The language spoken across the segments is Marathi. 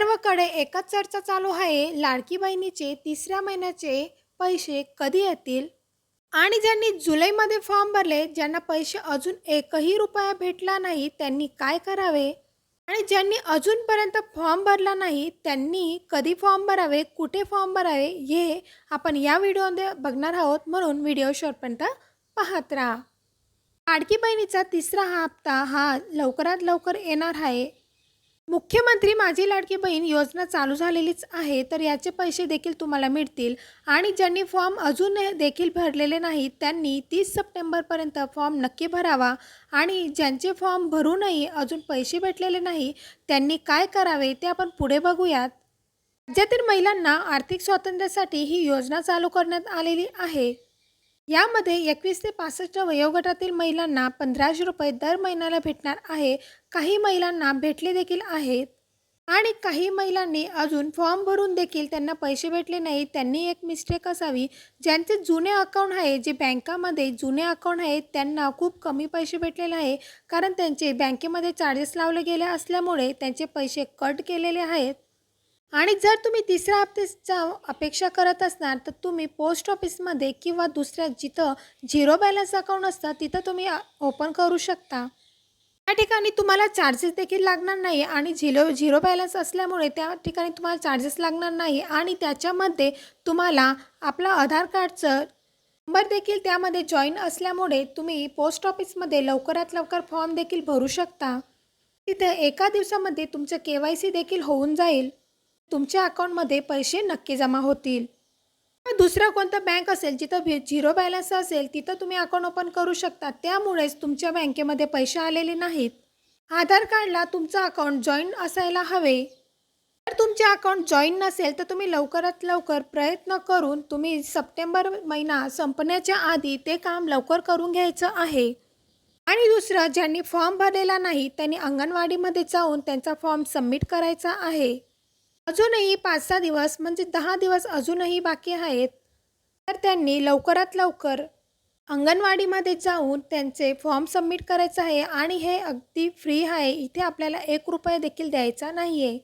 सर्वकडे एकच चर्चा चालू आहे. लाडकी बहिणीचे तिसऱ्या महिन्याचे पैसे कधी येतील? आणि ज्यांनी जुलैमध्ये फॉर्म भरले ज्यांना पैसे अजून एकही रुपया भेटला नाही त्यांनी काय करावे? आणि ज्यांनी अजूनपर्यंत फॉर्म भरला नाही त्यांनी कधी फॉर्म भरावे? कुठे फॉर्म भरावे? हे आपण या व्हिडिओमध्ये बघणार आहोत. म्हणून व्हिडिओ शेवटपर्यंत पाहत राहा. लाडकी बहिणीचा तिसरा हा हप्ता हा लवकरात लवकर येणार आहे. मुख्यमंत्री माझी लाडकी बहीण योजना चालू झालेलीच आहे तर याचे पैसे देखील तुम्हाला मिळतील. आणि ज्यांनी फॉर्म अजून देखील भरलेले नाहीत त्यांनी तीस सप्टेंबरपर्यंत फॉर्म नक्की भरावा. आणि ज्यांचे फॉर्म भरूनही अजून पैसे भेटलेले नाही त्यांनी काय करावे ते आपण पुढे बघूयात. राज्यातील महिलांना आर्थिक स्वातंत्र्यासाठी ही योजना चालू करण्यात आलेली आहे. यामध्ये एकवीस ते पासष्ट वयोगटातील महिलांना पंधराशे रुपये दर महिन्याला भेटणार आहे. काही महिलांना भेटले देखील आहेत. आणि काही महिलांनी अजून फॉर्म भरून देखील त्यांना पैसे भेटले नाही त्यांनी एक मिस्टेक असावी. ज्यांचे जुने अकाउंट आहे जे बँकामध्ये जुने अकाउंट आहेत त्यांना खूप कमी पैसे भेटलेले आहे. कारण त्यांचे बँकेमध्ये चार्जेस लावले गेले असल्यामुळे त्यांचे पैसे कट केलेले आहेत. आणि जर तुम्ही तिसऱ्या हप्त्याचा अपेक्षा करत असणार तर तुम्ही पोस्ट ऑफिसमध्ये किंवा दुसऱ्या जिथं झिरो बॅलन्स अकाउंट असतं तिथं तुम्ही ओपन करू शकता. त्या ठिकाणी तुम्हाला चार्जेस देखील लागणार नाही आणि झिरो झिरो बॅलन्स असल्यामुळे त्या ठिकाणी तुम्हाला चार्जेस लागणार नाही आणि त्याच्यामध्ये तुम्हाला आपलं आधार कार्डचं नंबर देखील त्यामध्ये जॉईन असल्यामुळे तुम्ही पोस्ट ऑफिसमध्ये लवकरात लवकर फॉर्म देखील भरू शकता. तिथे एका दिवसामध्ये तुमचं के वाय सी देखील होऊन जाईल. तुमच्या अकाउंटमध्ये पैसे नक्की जमा होतील. दुसरं कोणतं बँक असेल जिथं भि झिरो बॅलन्स असेल तिथं तुम्ही अकाउंट ओपन करू शकता. त्यामुळेच तुमच्या बँकेमध्ये पैसे आलेले नाहीत. आधार कार्डला तुमचं अकाउंट जॉईन असायला हवे. जर तुमचे अकाउंट जॉईन नसेल तर तुम्ही लवकरात लवकर प्रयत्न करून तुम्ही सप्टेंबर महिना संपण्याच्या आधी ते काम लवकर करून घ्यायचं आहे. आणि दुसरं ज्यांनी फॉर्म भरलेला नाही त्यांनी अंगणवाडीमध्ये जाऊन त्यांचा फॉर्म सबमिट करायचा आहे. अजूनही पाच सहा दिवस म्हणजे दहा दिवस अजूनही बाकी आहेत. तर त्यांनी लवकरात लवकर अंगणवाडीमध्ये जाऊन त्यांचे फॉर्म सबमिट करायचं आहे आणि हे अगदी फ्री आहे. इथे आपल्याला एक रुपया देखील द्यायचा नाही आहे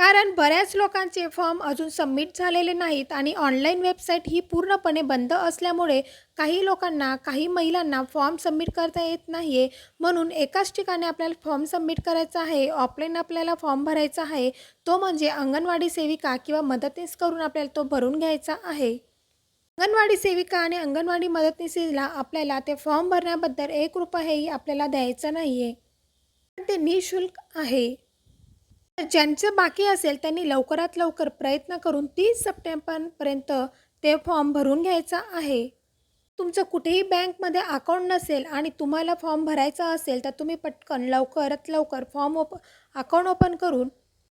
कारण बऱ्याच लोकांचे फॉर्म अजून सबमिट झालेले नाहीत आणि ऑनलाईन वेबसाईट ही पूर्णपणे बंद असल्यामुळे काही लोकांना काही महिलांना फॉर्म सबमिट करता येत नाही आहे म्हणून एकाच ठिकाणी आपल्याला फॉर्म सबमिट करायचा आहे ऑफलाईन आपल्याला फॉर्म भरायचा आहे तो म्हणजे अंगणवाडी सेविका किंवा मदतनीस करून आपल्याला तो भरून घ्यायचा आहे. अंगणवाडी सेविका आणि अंगणवाडी मदतनीसीला आपल्याला ते फॉर्म भरण्याबद्दल एक रुपयाही आपल्याला द्यायचं नाही आहे ते निशुल्क आहे. ज्यांचं बाकी असेल त्यांनी लवकरात लवकर प्रयत्न करून तीस सप्टेंबरपर्यंत ते फॉर्म भरून घ्यायचा आहे. तुमचं कुठेही बँकमध्ये अकाउंट नसेल आणि तुम्हाला फॉर्म भरायचा असेल तर तुम्ही पटकन लवकरात लवकर फॉर्म ओप अकाउंट ओपन करून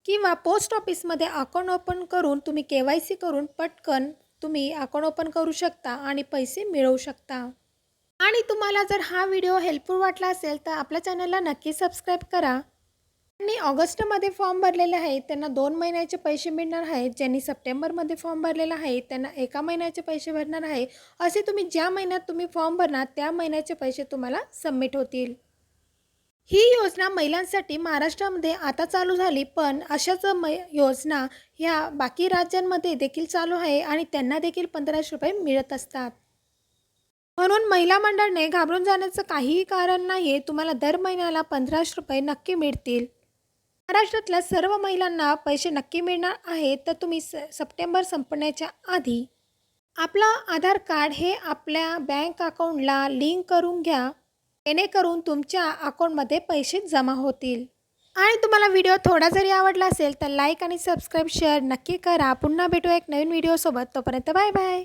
किंवा पोस्ट ऑफिसमध्ये अकाउंट ओपन करून तुम्ही के वाय सी करून पटकन तुम्ही अकाउंट ओपन करू शकता आणि पैसे मिळवू शकता. आणि तुम्हाला जर हा व्हिडिओ हेल्पफुल वाटला असेल तर आपल्या चॅनलला नक्की सबस्क्राईब करा. ज्यांनी ऑगस्टमध्ये फॉर्म भरलेले आहेत त्यांना दोन महिन्याचे पैसे मिळणार आहेत ज्यांनी सप्टेंबरमध्ये फॉर्म भरलेला आहे त्यांना एका महिन्याचे पैसे भरणार आहे. असे तुम्ही ज्या महिन्यात तुम्ही फॉर्म भरणार त्या महिन्याचे पैसे तुम्हाला सबमिट होतील. ही योजना महिलांसाठी महाराष्ट्रामध्ये आता चालू झाली पण अशाच म योजना ह्या बाकी राज्यांमध्ये देखील चालू आहे आणि त्यांना देखील पंधराशे रुपये मिळत असतात. म्हणून महिला मंडळने घाबरून जाण्याचं काहीही कारण नाही आहे तुम्हाला दर महिन्याला पंधराशे रुपये नक्की मिळतील. महाराष्ट्रातल्या सर्व महिलांना पैसे नक्की मिळणार आहेत तर तुम्ही स सप्टेंबर संपण्याच्या आधी आपलं आधार कार्ड हे आपल्या बँक अकाउंटला लिंक करून घ्या. जेणेकरून तुमच्या अकाउंटमध्ये पैसे जमा होतील. आणि तुम्हाला व्हिडिओ थोडा जरी आवडला असेल तर लाईक आणि सबस्क्राईब शेअर नक्की करा. पुन्हा भेटू एक नवीन व्हिडिओसोबत. तोपर्यंत बाय बाय.